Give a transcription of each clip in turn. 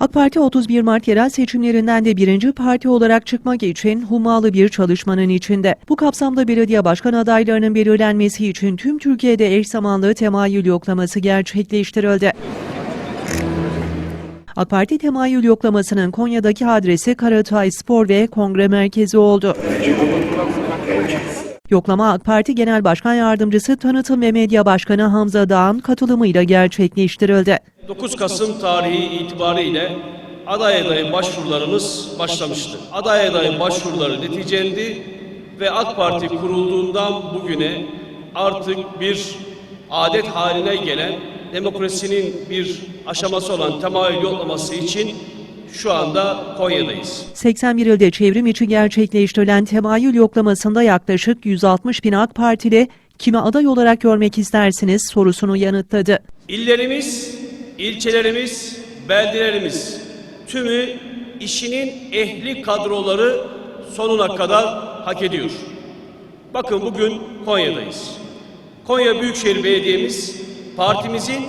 AK Parti 31 Mart yerel seçimlerinden de birinci parti olarak çıkmak için hummalı bir çalışmanın içinde. Bu kapsamda belediye başkan adaylarının belirlenmesi için tüm Türkiye'de eş zamanlı temayül yoklaması gerçekleştirildi. AK Parti temayül yoklamasının Konya'daki adresi Karatay Spor ve Kongre Merkezi oldu. Yoklama AK Parti Genel Başkan Yardımcısı Tanıtım ve Medya Başkanı Hamza Dağ'ın katılımıyla gerçekleştirildi. 9 Kasım tarihi itibariyle aday adayı başvurularımız başlamıştı. Aday adayı başvuruları neticelendi ve AK Parti kurulduğundan bugüne artık bir adet haline gelen demokrasinin bir aşaması olan temayül yoklaması için şu anda Konya'dayız. 81 ilde çevrim içi gerçekleştirilen temayül yoklamasında yaklaşık 160 bin AK Partili kimi aday olarak görmek istersiniz sorusunu yanıtladı. İllerimiz, ilçelerimiz, beldelerimiz tümü işinin ehli kadroları sonuna kadar hak ediyor. Bakın bugün Konya'dayız. Konya Büyükşehir Belediye'miz partimizin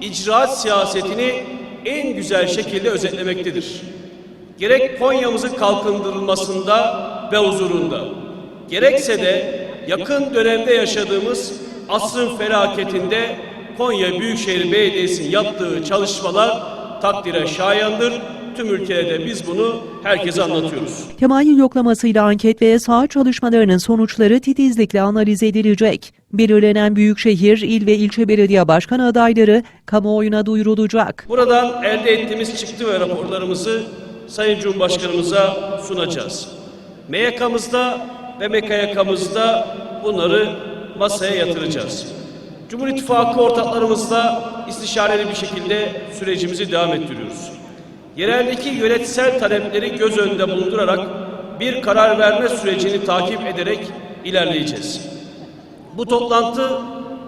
icraat siyasetini en güzel şekilde özetlemektedir. Gerek Konya'mızın kalkındırılmasında ve huzurunda, gerekse de yakın dönemde yaşadığımız asrın felaketinde Konya Büyükşehir Belediyesi'nin yaptığı çalışmalar takdire şayandır. Tüm ülkede biz bunu herkese anlatıyoruz. Temayül yoklamasıyla anket ve saha çalışmalarının sonuçları titizlikle analiz edilecek. Belirlenen büyükşehir, il ve ilçe belediye başkan adayları kamuoyuna duyurulacak. Buradan elde ettiğimiz çıktı ve raporlarımızı Sayın Cumhurbaşkanımıza sunacağız. MYK'mızda ve MKYK'mızda bunları masaya yatıracağız. Cumhur İttifakı ortaklarımızla istişareli bir şekilde sürecimizi devam ettiriyoruz. Yereldeki yönetsel talepleri göz önünde bulundurarak bir karar verme sürecini takip ederek ilerleyeceğiz. Bu toplantı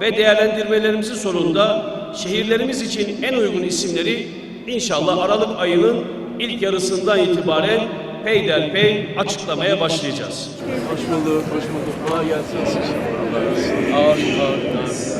ve değerlendirmelerimizin sonunda şehirlerimiz için en uygun isimleri inşallah Aralık ayının ilk yarısından itibaren peyderpey açıklamaya başlayacağız. Hoş bulduk, hoş bulduk. Kolay gelsin. Allah razı olsun. Amin, amin, amin.